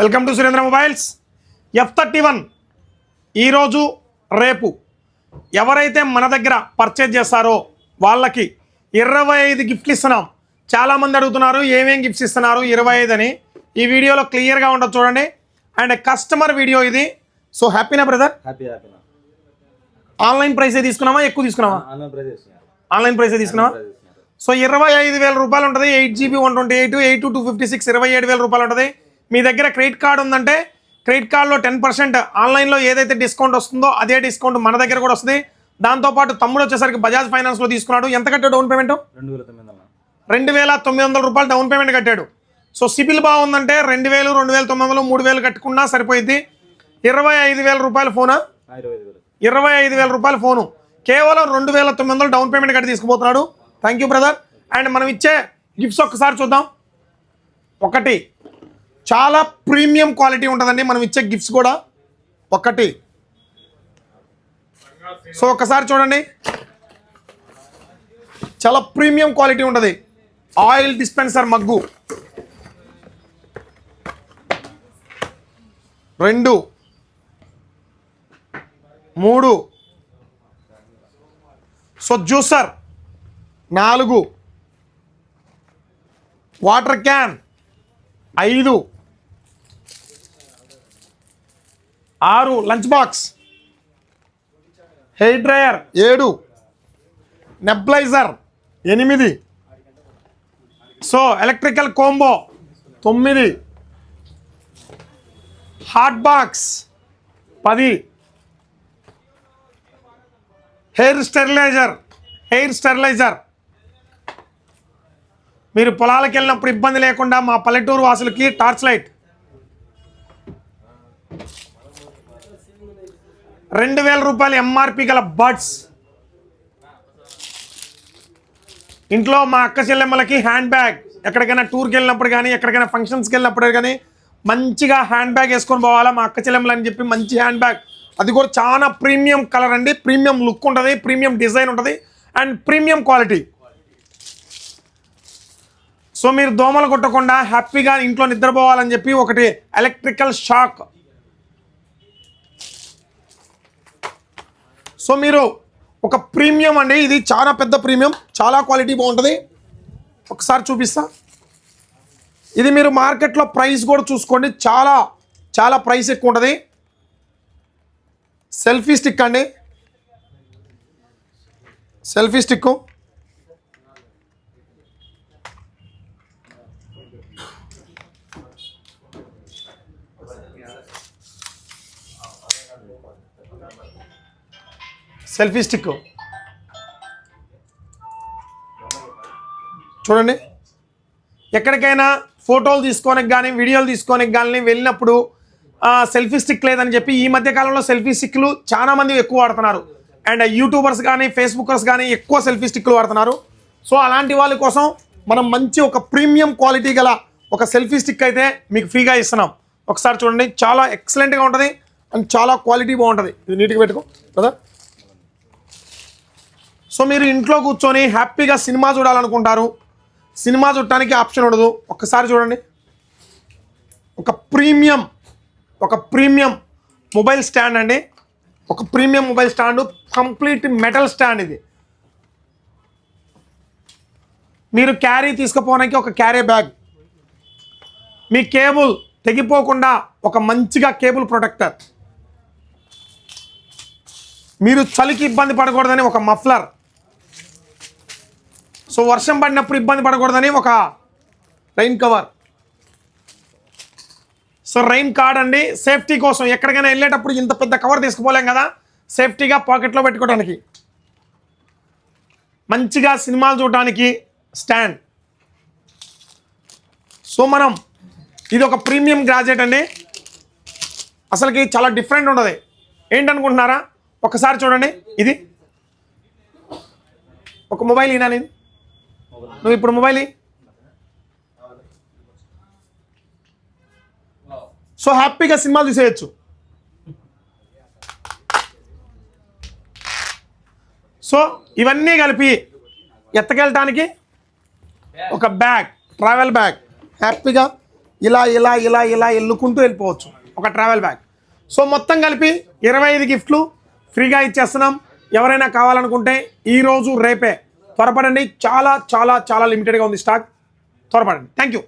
Welcome to Surendra mobiles. F thirty one ఈరోజు రేపు ఎవరైతే మన దగ్గర పర్చేజ్ చేస్తారో వాళ్ళకి ఇరవై ఐదు గిఫ్ట్లు ఇస్తున్నాం. చాలామంది అడుగుతున్నారు ఏమేం గిఫ్ట్స్ ఇస్తున్నారు? ఇరవై ఐదు అని. ఈ వీడియోలో క్లియర్గా ఉండదు చూడండి. అండ్ కస్టమర్ వీడియో ఇది. సో హ్యాపీనా బ్రదర్ హ్యాపీ హ్యాపీ ఆన్లైన్ ప్రైసే తీసుకున్నామా ఎక్కువ తీసుకున్నామా ఆన్లైన్ ప్రైస్ ఆన్లైన్ ప్రైసే తీసుకున్నావా? సో ఇరవై ఐదు వేల రూపాయలు ఉంటుంది. Eight GB one twenty eight eight two fifty six ఇరవై ఏడు వేల రూపాయలు ఉంటుంది. మీ దగ్గర క్రెడిట్ కార్డు ఉందంటే క్రెడిట్ కార్డులో టెన్ పర్సెంట్ ఆన్లైన్లో ఏదైతే డిస్కౌంట్ వస్తుందో అదే డిస్కౌంట్ మన దగ్గర కూడా వస్తుంది. దాంతోపాటు తమ్ముడు వచ్చేసరికి బజాజ్ ఫైనాన్స్లో తీసుకున్నాడు. ఎంత కట్టాడు డౌన్ పేమెంట్? రెండు వేల తొమ్మిది వందల. రూపాయలు డౌన్ పేమెంట్ కట్టాడు. సో సిబిల్ బాగుందంటే రెండు వేలు రెండు వేల తొమ్మిది వందలు మూడు వేలు కట్టుకున్నా సరిపోయింది ఇరవై ఐదు వేల రూపాయల ఫోనా? ఇరవై ఐదు ఇరవై ఐదు వేల రూపాయల ఫోను. కేవలం రెండు వేల తొమ్మిది వందలు డౌన్ పేమెంట్ కట్టి తీసుకుపోతున్నాడు. Thank you brother. అండ్ మనం ఇచ్చే గిఫ్ట్స్ ఒక్కసారి చూద్దాం. ఒకటి చాలా ప్రీమియం క్వాలిటీ ఉంటుందండి. మనం ఇచ్చే గిఫ్ట్స్ కూడా ఒకటి. సో ఒకసారి చూడండి. చాలా ప్రీమియం క్వాలిటీ ఉంటుంది. Oil dispenser mug. రెండు. మూడు. సో జ్యూసర్ నాలుగు. వాటర్ క్యాన్ ఐదు. ఆరు లంచ్ బాక్స్. హెయిర్ డ్రయర్ ఏడు. నెబ్లైజర్ ఎనిమిది. సో ఎలక్ట్రికల్ కోంబో తొమ్మిది. హాట్ బాక్స్ పది. Hair sterilizer hair sterilizer. మీరు పొలాలకు వెళ్ళినప్పుడు ఇబ్బంది లేకుండా మా పల్లెటూరు వాసులకి టార్చ్ లైట్. రెండు వేల రూపాయలు ఎంఆర్పి గల బడ్స్ ఇంట్లో మా అక్క చెల్లెమ్మలకి హ్యాండ్ బ్యాగ్. ఎక్కడికైనా టూర్కి వెళ్ళినప్పుడు కానీ ఎక్కడికైనా ఫంక్షన్స్కి వెళ్ళినప్పుడు కానీ మంచిగా హ్యాండ్ బ్యాగ్ వేసుకొని పోవాలా మా అక్క చెల్లెమ్మలు అని చెప్పి మంచి హ్యాండ్ బ్యాగ్. అది కూడా చాలా ప్రీమియం కలర్ అండి. ప్రీమియం లుక్ ఉంటుంది ప్రీమియం డిజైన్ ఉంటుంది అండ్ ప్రీమియం క్వాలిటీ. సో మీరు దోమలు కొట్టకుండా హ్యాపీగా ఇంట్లో నిద్రపోవాలని చెప్పి ఒకటి ఎలక్ట్రికల్ షాక్ సో మీరు ఒక ప్రీమియం అండి ఇది చాలా పెద్ద ప్రీమియం చాలా క్వాలిటీ బాగుంటుంది. ఒకసారి చూపిస్తా. ఇది మీరు మార్కెట్లో ప్రైస్ కూడా చూసుకోండి చాలా చాలా ప్రైస్ ఎక్కువ ఉంటుంది. సెల్ఫీ స్టిక్ అండి. Selfie stick selfie stick. చూడండి. ఎక్కడికైనా ఫోటోలు తీసుకోనికి కానీ వీడియోలు తీసుకోనికి కానీ వెళ్ళినప్పుడు సెల్ఫీ స్టిక్ లేదని చెప్పి ఈ మధ్య కాలంలో సెల్ఫీ స్టిక్లు చాలామంది ఎక్కువ వాడుతున్నారు. అండ్ యూట్యూబర్స్ కానీ ఫేస్బుకర్స్ కానీ ఎక్కువ సెల్ఫీ స్టిక్లు వాడుతున్నారు. సో అలాంటి వాళ్ళ కోసం మనం మంచి ఒక ప్రీమియం క్వాలిటీ గల ఒక సెల్ఫీ స్టిక్ అయితే మీకు ఫ్రీగా ఇస్తున్నాం. ఒకసారి చూడండి. చాలా ఎక్సలెంట్గా ఉంటుంది. అండ్ చాలా క్వాలిటీ బాగుంటుంది. ఇది నీట్గా పెట్టుకో. కదా? సో మీరు ఇంట్లో కూర్చొని హ్యాపీగా సినిమా చూడాలనుకుంటారు. సినిమా చూడటానికి ఆప్షన్ ఉండదు. ఒక్కసారి చూడండి. ఒక ప్రీమియం ఒక ప్రీమియం మొబైల్ స్టాండ్ అండి. ఒక premium mobile stand complete metal stand ఇది. మీరు క్యారీ తీసుకుపోవడానికి ఒక క్యారీ బ్యాగ్. మీ కేబుల్ తెగిపోకుండా ఒక మంచిగా కేబుల్ ప్రొటెక్టర్. మీరు చలికి ఇబ్బంది పడకూడదని ఒక మఫ్లర్. సో వర్షం పడినప్పుడు ఇబ్బంది పడకూడదని ఒక rain cover so rain card అండి. సేఫ్టీ కోసం ఎక్కడికైనా వెళ్ళేటప్పుడు ఇంత పెద్ద కవర్ తీసుకుపోలేం కదా. సేఫ్టీగా పాకెట్లో పెట్టుకోవడానికి. మంచిగా సినిమాలు చూడడానికి స్టాండ్ సో మనం ఇది ఒక ప్రీమియం గ్రాడ్యుయేట్ అండి. అసలుకి చాలా డిఫరెంట్ ఉండదు. ఏంటనుకుంటున్నారా? ఒకసారి చూడండి. ఇది ఒక మొబైల్ ఈనా నేను నువ్వు ఇప్పుడు మొబైల్ సో హ్యాపీగా సినిమాలు చూసేయచ్చు సో ఇవన్నీ కలిపి ఎత్తకెళ్ళటానికి ఒక బ్యాగ్ ట్రావెల్ బ్యాగ్. హ్యాపీగా ఇలా ఇలా ఇలా ఇలా ఎల్లుకుంటూ వెళ్ళిపోవచ్చు. ఒక ట్రావెల్ బ్యాగ్. సో మొత్తం కలిపి ఇరవై ఐదు గిఫ్ట్లు ఫ్రీగా ఇచ్చేస్తున్నాం. ఎవరైనా కావాలనుకుంటే ఈరోజు రేపే. త్వరపడండి. చాలా చాలా చాలా లిమిటెడ్గా ఉంది స్టాక్ త్వరపడండి. Thank you